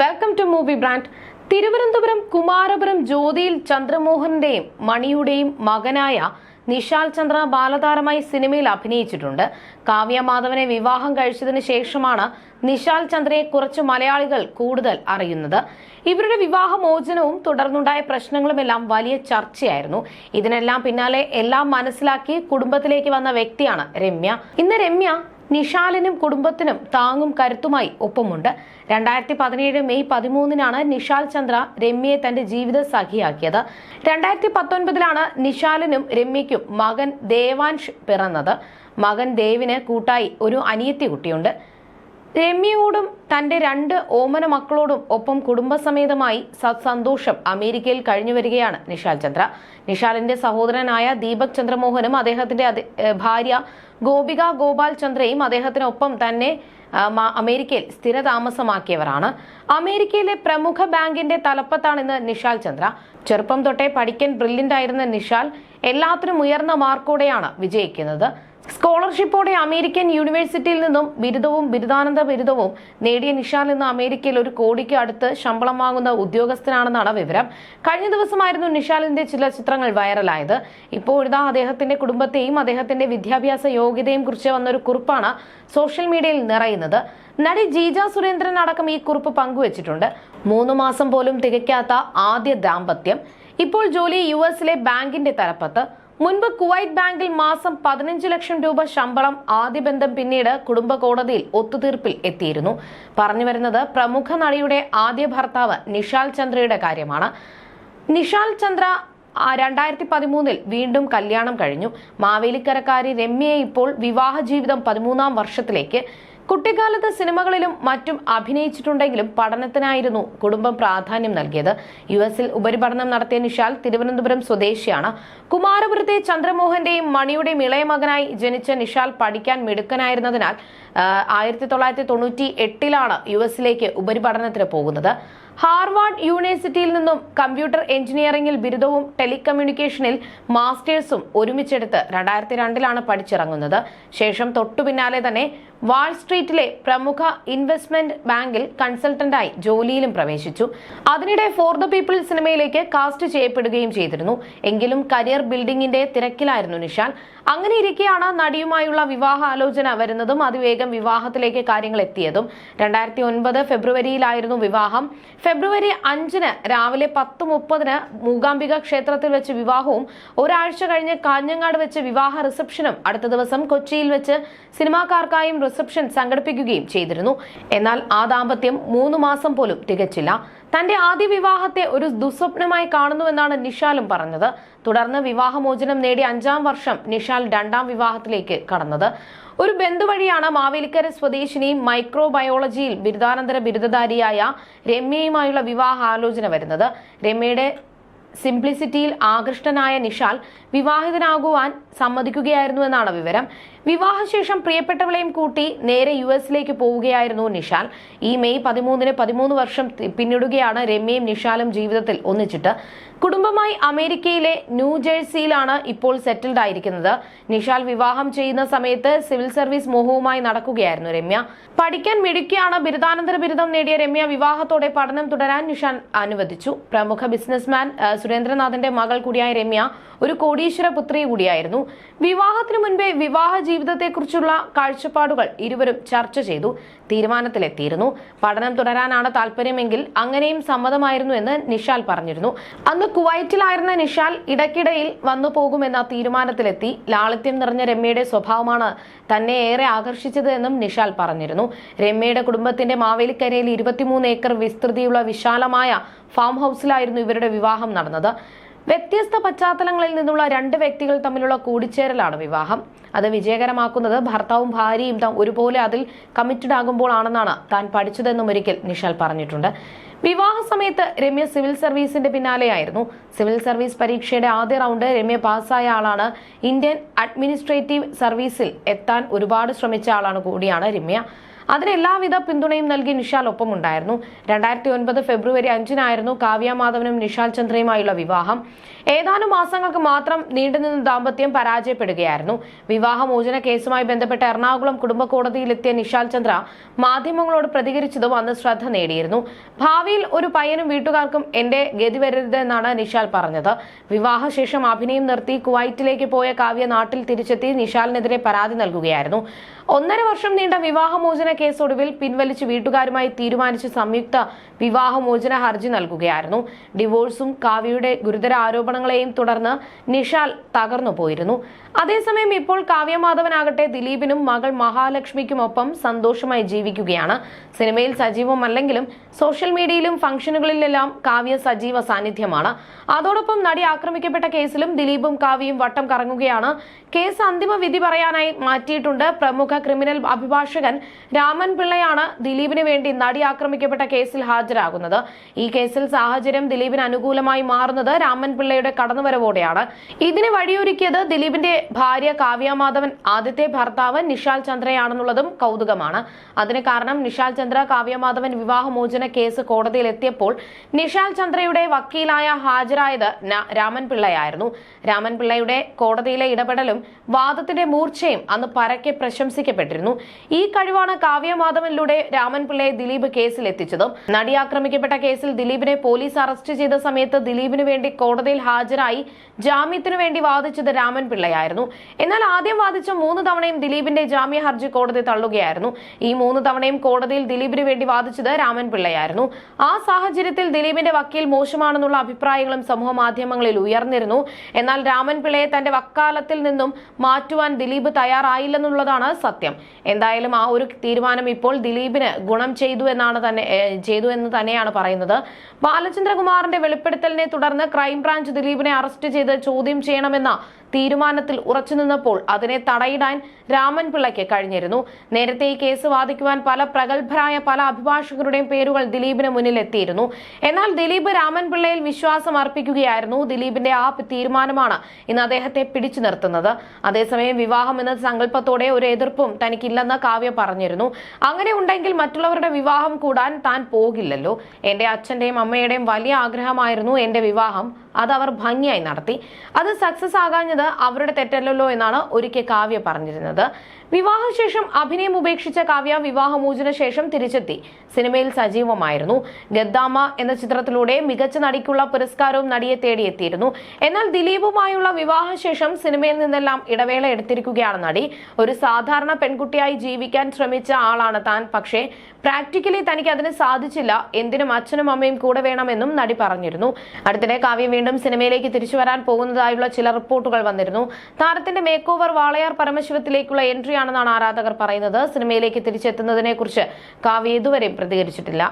Welcome to movie brand Thiruvananthapuram Kumarapuram ജ്യോതിയിൽ ചന്ദ്രമോഹന്റെയും മണിയുടെയും മകനായ നിഷാൽ ചന്ദ്ര ബാലതാരമായി സിനിമയിൽ അഭിനയിച്ചിട്ടുണ്ട്. കാവ്യ മാധവനെ വിവാഹം കഴിച്ചതിന് ശേഷമാണ് നിഷാൽ ചന്ദ്രയെ കുറച്ച് മലയാളികൾ കൂടുതൽ അറിയുന്നത്. ഇവരുടെ വിവാഹമോചനവും തുടർന്നുണ്ടായ പ്രശ്നങ്ങളുമെല്ലാം വലിയ ചർച്ചയായിരുന്നു. ഇതിനെല്ലാം പിന്നാലെ എല്ലാം മനസ്സിലാക്കി കുടുംബത്തിലേക്ക് വന്ന വ്യക്തിയാണ് രമ്യ. ഇന്ന് രമ്യ നിഷാലിനും കുടുംബത്തിനും താങ്ങും കരുത്തുമായി ഒപ്പമുണ്ട്. രണ്ടായിരത്തി പതിനേഴ് മെയ് പതിമൂന്നിനാണ് നിഷാൽ ചന്ദ്ര രമ്യയെ തന്റെ ജീവിത സഖിയാക്കിയത്. രണ്ടായിരത്തി പത്തൊൻപതിലാണ് നിഷാലിനും രമ്യയ്ക്കും മകൻ ദേവാൻഷ് പിറന്നത്. മകൻ ദേവിന് കൂട്ടായി ഒരു അനിയത്തി കുട്ടിയുണ്ട് രമ്യയോടും തന്റെ രണ്ട് ഓമന മക്കളോടും ഒപ്പം കുടുംബസമേതമായി സന്തോഷം അമേരിക്കയിൽ കഴിഞ്ഞു വരികയാണ് നിഷാൽ ചന്ദ്ര. നിഷാലിന്റെ സഹോദരനായ ദീപക് ചന്ദ്രമോഹനും അദ്ദേഹത്തിന്റെ ഭാര്യ ഗോപിക ഗോപാൽ ചന്ദ്രയും അദ്ദേഹത്തിനൊപ്പം തന്നെ അമേരിക്കയിൽ സ്ഥിരതാമസമാക്കിയവരാണ്. അമേരിക്കയിലെ പ്രമുഖ ബാങ്കിന്റെ തലപ്പത്താണിന്ന് നിഷാൽ ചന്ദ്ര. ചെറുപ്പം തൊട്ടേ പഠിക്കാൻ ബ്രില്യന്റ് ആയിരുന്ന നിഷാൽ എല്ലാത്തിനും ഉയർന്ന മാർക്കോടെയാണ് വിജയിക്കുന്നത്. സ്കോളർഷിപ്പോടെ അമേരിക്കൻ യൂണിവേഴ്സിറ്റിയിൽ നിന്നും ബിരുദവും ബിരുദാനന്ത ബിരുദവും നേടിയ നിഷാൽ ഇന്ന് അമേരിക്കയിൽ ഒരു കോടിക്ക് അടുത്ത് ശമ്പളം വാങ്ങുന്ന ഉദ്യോഗസ്ഥനാണെന്നാണ് വിവരം. കഴിഞ്ഞ ദിവസമായിരുന്നു നിഷാലിന്റെ ചില ചിത്രങ്ങൾ വൈറലായത്. ഇപ്പോൾ ഇതാ അദ്ദേഹത്തിന്റെ കുടുംബത്തെയും അദ്ദേഹത്തിന്റെ വിദ്യാഭ്യാസ യോഗ്യതയും കുറിച്ച് വന്നൊരു കുറിപ്പാണ് സോഷ്യൽ മീഡിയയിൽ നിറയുന്നത്. നടി ജീജ സുരേന്ദ്രൻ അടക്കം ഈ കുറിപ്പ് പങ്കുവച്ചിട്ടുണ്ട്. മൂന്ന് മാസം പോലും തികയ്ക്കാത്ത ആദ്യ ദാമ്പത്യം. ഇപ്പോൾ ജോലി യു എസിലെ ബാങ്കിന്റെ തലപ്പത്ത്. മുൻപ് കുവൈറ്റ് ബാങ്കിൽ മാസം പതിനഞ്ച് ലക്ഷം രൂപ ശമ്പളം ആദ്യ ബന്ധം പിന്നീട് കുടുംബ കോടതിയിൽ ഒത്തുതീർപ്പിൽ എത്തിയിരുന്നു. പറഞ്ഞു വരുന്നത് പ്രമുഖ നടിയുടെ ആദ്യ ഭർത്താവ് നിഷാൽ ചന്ദ്രയുടെ കാര്യമാണ്. നിഷാൽ ചന്ദ്ര രണ്ടായിരത്തി പതിമൂന്നിൽ വീണ്ടും കല്യാണം കഴിഞ്ഞു. മാവേലിക്കരക്കാരി രമ്യയെ ഇപ്പോൾ വിവാഹ ജീവിതം പതിമൂന്നാം വർഷത്തിലേക്ക് കുട്ടിക്കാലത്ത് സിനിമകളിലും മറ്റും അഭിനയിച്ചിട്ടുണ്ടെങ്കിലും പഠനത്തിനായിരുന്നു കുടുംബം പ്രാധാന്യം നൽകിയത്. യു എസിൽ ഉപരിപഠനം നടത്തിയ നിഷാൽ തിരുവനന്തപുരം സ്വദേശിയാണ്. കുമാരപുരത്തെ ചന്ദ്രമോഹന്റെയും മണിയുടെയും ഇളയ മകനായി ജനിച്ച നിഷാൽ പഠിക്കാൻ മിടുക്കനായിരുന്നതിനാൽ ആയിരത്തി തൊള്ളായിരത്തി തൊണ്ണൂറ്റി എട്ടിലാണ് യു എസിലേക്ക് ഉപരിപഠനത്തിന് പോകുന്നത്. ഹാർവാർഡ് യൂണിവേഴ്സിറ്റിയിൽ നിന്നും കമ്പ്യൂട്ടർ എഞ്ചിനീയറിംഗിൽ ബിരുദവും ടെലികമ്മ്യൂണിക്കേഷനിൽ മാസ്റ്റേഴ്സും ഒരുമിച്ചെടുത്ത് രണ്ടായിരത്തി രണ്ടിലാണ് പഠിച്ചിറങ്ങുന്നത്. ശേഷം തൊട്ടു പിന്നാലെ തന്നെ വാൾസ്ട്രീറ്റിലെ പ്രമുഖ ഇൻവെസ്റ്റ്മെന്റ് ബാങ്കിൽ കൺസൾട്ടന്റായി ജോലിയിലും പ്രവേശിച്ചു. അതിനിടെ ഫോർ ദ പീപ്പിൾ സിനിമയിലേക്ക് കാസ്റ്റ് ചെയ്യപ്പെടുകയും ചെയ്തിരുന്നു. എങ്കിലും കരിയർ ബിൽഡിംഗിന്റെ തിരക്കിലായിരുന്നു നിഷാൽ അങ്ങനെ ഇരിക്കെയാണ് നടിയുമായുള്ള വിവാഹ ആലോചന വരുന്നതും അതിവേഗം വിവാഹത്തിലേക്ക് കാര്യങ്ങൾ എത്തിയതും. രണ്ടായിരത്തി ഒൻപത് ഫെബ്രുവരിയിലായിരുന്നു വിവാഹം. ഫെബ്രുവരി അഞ്ചിന് രാവിലെ പത്ത് മുപ്പതിന് മൂകാംബിക ക്ഷേത്രത്തിൽ വെച്ച് വിവാഹവും ഒരാഴ്ച കഴിഞ്ഞ് കാഞ്ഞങ്ങാട് വെച്ച് വിവാഹ റിസപ്ഷനും അടുത്ത ദിവസം കൊച്ചിയിൽ വെച്ച് സിനിമാക്കാർക്കായും റിസപ്ഷൻ സംഘടിപ്പിക്കുകയും ചെയ്തിരുന്നു. എന്നാൽ ആ ദാമ്പത്യം മൂന്ന് മാസം പോലും തികച്ചില്ല. തന്റെ ആദ്യ വിവാഹത്തെ ഒരു ദുസ്വപ്നമായി കാണുന്നുവെന്നാണ് നിഷാലും പറഞ്ഞത്. തുടർന്ന് വിവാഹമോചനം നേടി അഞ്ചാം വർഷം നിഷാൽ രണ്ടാം വിവാഹത്തിലേക്ക് കടന്നത്. ഒരു ബന്ധുവഴിയാണ് മാവേലിക്കര സ്വദേശിനിയും മൈക്രോബയോളജിയിൽ ബിരുദാനന്തര ബിരുദധാരിയായ രമ്യയുമായുള്ള വിവാഹ ആലോചന വരുന്നത്. രമ്യയുടെ സിംപ്ലിസിറ്റിയിൽ ആകൃഷ്ടനായ നിഷാൽ വിവാഹിതനാകുവാൻ സമ്മതിക്കുകയായിരുന്നു എന്നാണ് വിവരം. വിവാഹശേഷം പ്രിയപ്പെട്ടവളെയും കൂട്ടി നേരെ യു എസിലേക്ക് പോവുകയായിരുന്നു നിഷാൽ. ഈ മെയ് പതിമൂന്നിന് പതിമൂന്ന് വർഷം പിന്നിടുകയാണ് രമ്യയും നിഷാലും ജീവിതത്തിൽ ഒന്നിച്ചിട്ട്. കുടുംബമായി അമേരിക്കയിലെ ന്യൂജേഴ്സിയിലാണ് ഇപ്പോൾ സെറ്റിൽഡ് ആയിരിക്കുന്നത്. നിഷാൽ വിവാഹം ചെയ്യുന്ന സമയത്ത് സിവിൽ സർവീസ് മോഹവുമായി നടക്കുകയായിരുന്നു രമ്യ. പഠിക്കാൻ മിടുക്കിയാണ് ബിരുദാനന്തര ബിരുദം നേടിയ രമ്യ വിവാഹത്തോടെ പഠനം തുടരാൻ നിഷാൻ അനുവദിച്ചു. പ്രമുഖ ബിസിനസ്മാൻ സുരേന്ദ്രനാഥിന്റെ മകൾ കൂടിയായ രമ്യ ഒരു കോടീശ്വര പുത്രി കൂടിയായിരുന്നു. വിവാഹത്തിനു മുൻപേ വിവാഹ ജീവിതത്തെക്കുറിച്ചുള്ള കാഴ്ചപ്പാടുകൾ ഇരുവരും ചർച്ച ചെയ്തു. തീരുമാനത്തിലെത്തിയിരുന്നു. പഠനം തുടരാനാണ് താല്പര്യമെങ്കിൽ അങ്ങനെയും സമ്മതമായിരുന്നു എന്ന് നിഷാൽ പറഞ്ഞിരുന്നു. അന്ന് കുവൈറ്റിലായിരുന്ന നിഷാൽ ഇടയ്ക്കിടയിൽ വന്നു പോകുമെന്ന തീരുമാനത്തിലെത്തി. ലാളിത്യം നിറഞ്ഞ രമ്യയുടെ സ്വഭാവമാണ് തന്നെ ഏറെ ആകർഷിച്ചത് എന്നും നിഷാൽ പറഞ്ഞിരുന്നു. രമ്യയുടെ കുടുംബത്തിന്റെ മാവേലിക്കരയിൽ ഇരുപത്തിമൂന്ന് ഏക്കർ വിസ്തൃതിയുള്ള വിശാലമായ ഫാം ഹൗസിലായിരുന്നു ഇവരുടെ വിവാഹം നടന്നത്. വ്യത്യസ്ത പശ്ചാത്തലങ്ങളിൽ നിന്നുള്ള രണ്ട് വ്യക്തികൾ തമ്മിലുള്ള കൂടിച്ചേരലാണ് വിവാഹം. അത് വിജയകരമാക്കുന്നത് ഭർത്താവും ഭാര്യയും താൻ ഒരുപോലെ അതിൽ കമ്മിറ്റഡ് ആകുമ്പോൾ ആണെന്നാണ് താൻ പഠിച്ചതെന്നും ഒരിക്കൽ നിഷാൽ പറഞ്ഞിട്ടുണ്ട്. വിവാഹ സമയത്ത് രമ്യ സിവിൽ സർവീസിന്റെ പിന്നാലെയായിരുന്നു. സിവിൽ സർവീസ് പരീക്ഷയുടെ ആദ്യ റൗണ്ട് രമ്യ പാസ്സായ ആളാണ്. ഇന്ത്യൻ അഡ്മിനിസ്ട്രേറ്റീവ് സർവീസിൽ എത്താൻ ഒരുപാട് ശ്രമിച്ച ആളാണ് കൂടിയാണ് രമ്യ. അതിന് എല്ലാവിധ പിന്തുണയും നൽകി നിഷാൽ ഒപ്പമുണ്ടായിരുന്നു. രണ്ടായിരത്തി ഒൻപത് ഫെബ്രുവരി അഞ്ചിനായിരുന്നു കാവ്യ മാധവനും നിഷാൽ ചന്ദ്രയുമായുള്ള വിവാഹം. ഏതാനും മാസങ്ങൾക്ക് മാത്രം നീണ്ടുനിന്ന ദാമ്പത്യം പരാജയപ്പെടുകയായിരുന്നു. വിവാഹമോചന കേസുമായി ബന്ധപ്പെട്ട് എറണാകുളം കുടുംബ കോടതിയിലെത്തിയ നിഷാൽ ചന്ദ്ര മാധ്യമങ്ങളോട് പ്രതികരിച്ചതും അന്ന് ശ്രദ്ധ നേടിയിരുന്നു. ഭാവിയിൽ ഒരു പയ്യനും വീട്ടുകാർക്കും എന്റെ ഗതി വരരുതെന്നാണ് നിഷാൽ പറഞ്ഞത്. വിവാഹശേഷം അഭിനയം നിർത്തി കുവൈറ്റിലേക്ക് പോയ കാവ്യ നാട്ടിൽ തിരിച്ചെത്തി നിഷാലിനെതിരെ പരാതി നൽകുകയായിരുന്നു. ഒന്നര വർഷം നീണ്ട വിവാഹമോചന കേസ് ഒടുവിൽ പിൻവലിച്ച് വീട്ടുകാരുമായി തീരുമാനിച്ച് സംയുക്ത വിവാഹമോചന ഹർജി നൽകുകയായിരുന്നു. ഡിവോഴ്സും കാവ്യയുടെ ഗുരുതര ആരോപണങ്ങളെയും തുടർന്ന് നിഷാൽ തകർന്നു പോയിരുന്നു. അതേസമയം ഇപ്പോൾ കാവ്യമാധവനാകട്ടെ ദിലീപിനും മകൾ മഹാലക്ഷ്മിക്കുമൊപ്പം സന്തോഷമായി ജീവിക്കുകയാണ്. സിനിമയിൽ സജീവമല്ലെങ്കിലും സോഷ്യൽ മീഡിയയിലും ഫംഗ്ഷനുകളിലെല്ലാം കാവ്യ സജീവ സാന്നിധ്യമാണ്. അതോടൊപ്പം നടി ആക്രമിക്കപ്പെട്ട കേസിലും ദിലീപും കാവ്യയും വട്ടം കറങ്ങുകയാണ്. കേസ് അന്തിമ വിധി പറയാനായി മാറ്റിയിട്ടുണ്ട് പ്രമുഖ ക്രിമിനൽ അഭിഭാഷകൻ രാമൻ പിള്ളയാണ് ദിലീപിന് വേണ്ടി നടി ആക്രമിക്കപ്പെട്ട കേസിൽ ഹാജരാകുന്നത്. ഈ കേസിൽ സാഹചര്യം ദിലീപിന് അനുകൂലമായി മാറുന്നത് രാമൻ പിള്ളയുടെ കടന്നുവരവോടെയാണ്. ഇതിന് വഴിയൊരുക്കിയത് ദിലീപിന്റെ ഭാര്യ കാവ്യ മാധവൻ ആദ്യത്തെ ഭർത്താവ് നിഷാൽ ചന്ദ്രയാണെന്നുള്ളതും കൗതുകമാണ്. അതിന് കാരണം നിഷാൽ ചന്ദ്ര കാവ്യ മാധവൻ വിവാഹമോചന കേസ് കോടതിയിൽ എത്തിയപ്പോൾ നിഷാൽ ചന്ദ്രയുടെ വക്കീലായ ഹാജരായത് രാമൻ പിള്ളയായിരുന്നു. രാമൻ പിള്ളയുടെ കോടതിയിലെ ഇടപെടലും വാദത്തിന്റെ മൂർച്ചയും അന്ന് പരക്കെ പ്രശംസിക്കപ്പെട്ടിരുന്നു. ഈ കഴിവാണ് കാവ്യ രാമൻപിള്ളയെ രാമൻ പിള്ളയെ ദിലീപ് കേസിൽ എത്തിച്ചതും നടി ആക്രമിക്കപ്പെട്ട കേസിൽ ദിലീപിനെ പോലീസ് അറസ്റ്റ് ചെയ്ത സമയത്ത് ദിലീപിന് വേണ്ടി കോടതിയിൽ ഹാജരായി ജാമ്യത്തിനു വേണ്ടി വാദിച്ചത് രാമൻപിള്ളയായിരുന്നു. എന്നാൽ ആദ്യം വാദിച്ച മൂന്ന് തവണയും ദിലീപിന്റെ ജാമ്യ ഹർജി കോടതി തള്ളുകയായിരുന്നു. ഈ മൂന്ന് തവണയും കോടതിയിൽ ദിലീപിന് വേണ്ടി വാദിച്ചത് രാമൻപിള്ളയായിരുന്നു. ആ സാഹചര്യത്തിൽ ദിലീപിന്റെ വക്കീൽ മോശമാണെന്നുള്ള അഭിപ്രായങ്ങളും സമൂഹ മാധ്യമങ്ങളിൽ ഉയർന്നിരുന്നു. എന്നാൽ രാമൻപിള്ളയെ തന്റെ വക്കാലത്തിൽ നിന്നും മാറ്റുവാൻ ദിലീപ് തയ്യാറായില്ലെന്നുള്ളതാണ് സത്യം. എന്തായാലും ആ ഒരു തീരുമാനം ഇപ്പോൾ ദിലീപിന് ഗുണം ചെയ്തു എന്നാണ് തന്നെ ചെയ്തു എന്ന് തന്നെയാണ് പറയുന്നത്. ബാലചന്ദ്രകുമാറിന്റെ വെളിപ്പെടുത്തലിനെ തുടർന്ന് ക്രൈംബ്രാഞ്ച് ദിലീപിനെ അറസ്റ്റ് ചെയ്ത് ചോദ്യം ചെയ്യണമെന്ന തീരുമാനത്തിൽ ഉറച്ചുനിന്നപ്പോൾ അതിനെ തടയിടാൻ രാമൻപിള്ളയ്ക്ക് കഴിഞ്ഞിരുന്നു. നേരത്തെ ഈ കേസ് വാദിക്കുവാൻ പല പ്രഗത്ഭരായ പല അഭിഭാഷകരുടെയും പേരുകൾ ദിലീപിന് മുന്നിലെത്തിയിരുന്നു എന്നാൽ ദിലീപ് രാമൻപിള്ളയിൽ വിശ്വാസം അർപ്പിക്കുകയായിരുന്നു. ദിലീപിന്റെ ആ തീരുമാനമാണ് ഇന്ന് അദ്ദേഹത്തെ പിടിച്ചു നിർത്തുന്നത്. അതേസമയം വിവാഹം എന്ന സങ്കല്പത്തോടെ ഒരു എതിർപ്പും തനിക്കില്ലെന്ന് കാവ്യ പറഞ്ഞിരുന്നു. അങ്ങനെ ഉണ്ടെങ്കിൽ മറ്റുള്ളവരുടെ വിവാഹം കൂടാൻ താൻ പോകില്ലല്ലോ. എന്റെ അച്ഛന്റെയും അമ്മയുടെയും വലിയ ആഗ്രഹമായിരുന്നു എന്റെ വിവാഹം. അത് അവർ ഭംഗിയായി നടത്തി. അത് സക്സസ് ആകാഞ്ഞത് അവരുടെ തെറ്റല്ലല്ലോ എന്നാണ് ഒരിക്കൽ കാവ്യ പറഞ്ഞിരുന്നത്. വിവാഹശേഷം അഭിനയം ഉപേക്ഷിച്ച കാവ്യ വിവാഹമോചന ശേഷം തിരിച്ചെത്തി. സിനിമയിൽ സജീവമായിരുന്നു. ഗദ്ദാമ എന്ന ചിത്രത്തിലൂടെ മികച്ച നടിക്കുള്ള പുരസ്കാരവും നടിയെ തേടിയെത്തിയിരുന്നു. എന്നാൽ ദിലീപുമായുള്ള വിവാഹശേഷം സിനിമയിൽ നിന്നെല്ലാം ഇടവേള എടുത്തിരിക്കുകയാണ് നടി. ഒരു സാധാരണ പെൺകുട്ടിയായി ജീവിക്കാൻ ശ്രമിച്ച ആളാണ് താൻ. പക്ഷേ പ്രാക്ടിക്കലി തനിക്ക് അതിന് സാധിച്ചില്ല. എന്തിനും അച്ഛനും അമ്മയും കൂടെ വേണമെന്നും നടി പറഞ്ഞിരുന്നു. അടുത്തിടെ കാവ്യ വീണ്ടും സിനിമയിലേക്ക് തിരിച്ചു വരാൻ പോകുന്നതായുള്ള ചില റിപ്പോർട്ടുകൾ വന്നിരുന്നു. താരത്തിന്റെ മേക്ക് ഓവർ വാളയാർ പരമശിവത്തിലേക്കുള്ള എൻട്രി ആണെന്നാണ് ആരാധകർ പറയുന്നത്. സിനിമയിലേക്ക് തിരിച്ചെത്തുന്നതിനെ കുറിച്ച് കാവ്യ ഇതുവരെയും പ്രതികരിച്ചിട്ടില്ല.